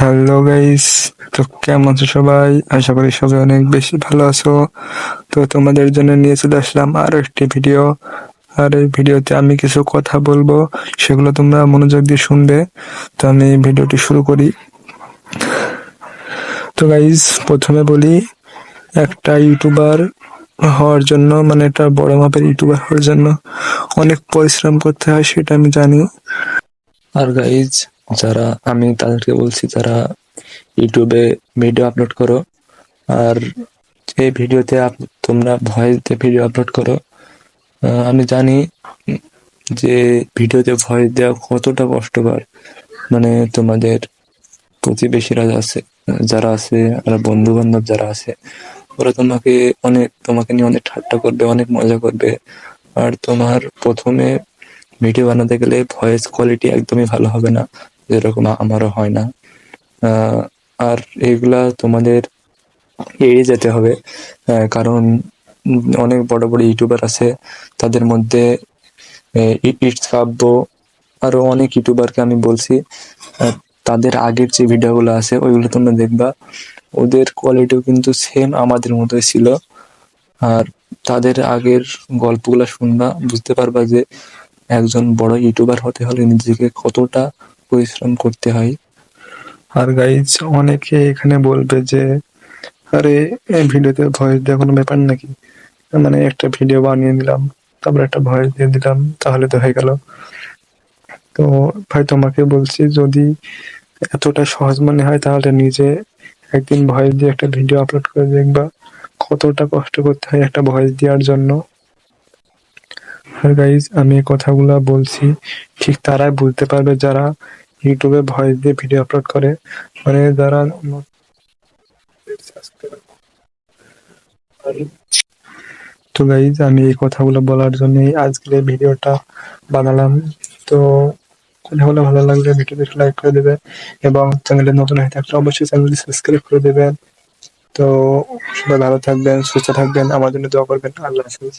Hello guys তো কেমন আছো সবাই? আশা করি সবাই অনেক বেশি ভালো আছো। তো তোমাদের জন্য নিয়ে চলে আসলাম আর একটি ভিডিও আর এই ভিডিওতে আমি কিছু কথা বলব, সেগুলো তোমরা মনোযোগ দিয়ে শুনবে। তো আমি ভিডিওটি শুরু করি। তো গাইস প্রথমে বলি, একটা ইউটিউবার হওয়ার জন্য মানে একটা বড় মাপের ইউটিউবার হওয়ার জন্য অনেক পরিশ্রম করতে হয়, সেটা আমি জানি। আর গাইজ যারা আমি তাদেরকে বলছি, যারা ইউটিউবে ভিডিও আপলোড করো, আর এই ভিডিওতে তোমরা ভয়েস দিয়ে ভিডিও আপলোড করো আমি জানি যে ভিডিওতে ভয়েস দেওয়া কতটা কষ্টকর মানে তোমাদের প্রতিবেশীরা আছে, যারা আছে, আর বন্ধু বান্ধব যারা আছে, ওরা তোমাকে অনেক, তোমাকে নিয়ে অনেক ঠাট্টা করবে, অনেক মজা করবে। আর তোমার প্রথমে ভিডিও বানাতে গেলে ভয়েস কোয়ালিটি একদমই ভালো হবে না। যেরকম আমারও হয় না। আর এগুলা তোমাদের এড়িয়ে যেতে হবে। কারণ অনেক বড় বড় ইউটিউবার আছে, তাদের মধ্যে ইটস কাব্য, আরও অনেক ইউটিউবারকে আমি বলছি তাদের আগের যে ভিডিওগুলো আছে, ওইগুলো তোমরা দেখবা। ওদের কোয়ালিটিও কিন্তু সেম আমাদের মতোই ছিল। আর তাদের আগের গল্পগুলো শুনবা, বুঝতে পারবা যে একজন বড় ইউটিউবার হতে হলে নিজেকে কতটা পরিশ্রম করতে হয়। আর গাইজ অনেকে এখানে বলবে যে, আরে, এই ভিডিওতে ভয়েস দেওয়া কোনো ব্যাপার নাকি? মানে একটা ভিডিও বানিয়ে দিলাম, তারপর একটা ভয়েস দিয়ে দিলাম, তাহলে তো হয়ে গেল। তো ভাই, তোমাকে বলছি, যদি এতটা সহজ মনে হয়, তাহলে নিজে একদিন ভয়েস দিয়ে একটা ভিডিও আপলোড করে দেখবা, কতটা কষ্ট করতে হয় একটা ভয়েস দেওয়ার জন্য। আর গাইজ আমি কথাগুলো বলছি ঠিক তারাই বুঝতে পারবে যারা ইউটিউবে ভয়েস দিয়ে ভিডিও আপলোড করে। মানে যারা তো গাইজ আমি এই কথাগুলো বলার জন্যই আজকের এই ভিডিওটা বানালাম। তো কথাগুলো ভালো লাগলে ভিডিওতে লাইক করে দেবে এবং চ্যানেলে নতুন হয়ে থাকলে অবশ্যই চ্যানেলটি সাবস্ক্রাইব করে দেবেন। তো সবাই ভালো থাকবেন, সুস্থ থাকবেন, আমার জন্য দোয়া করবেন। আল্লাহ হাফিজ।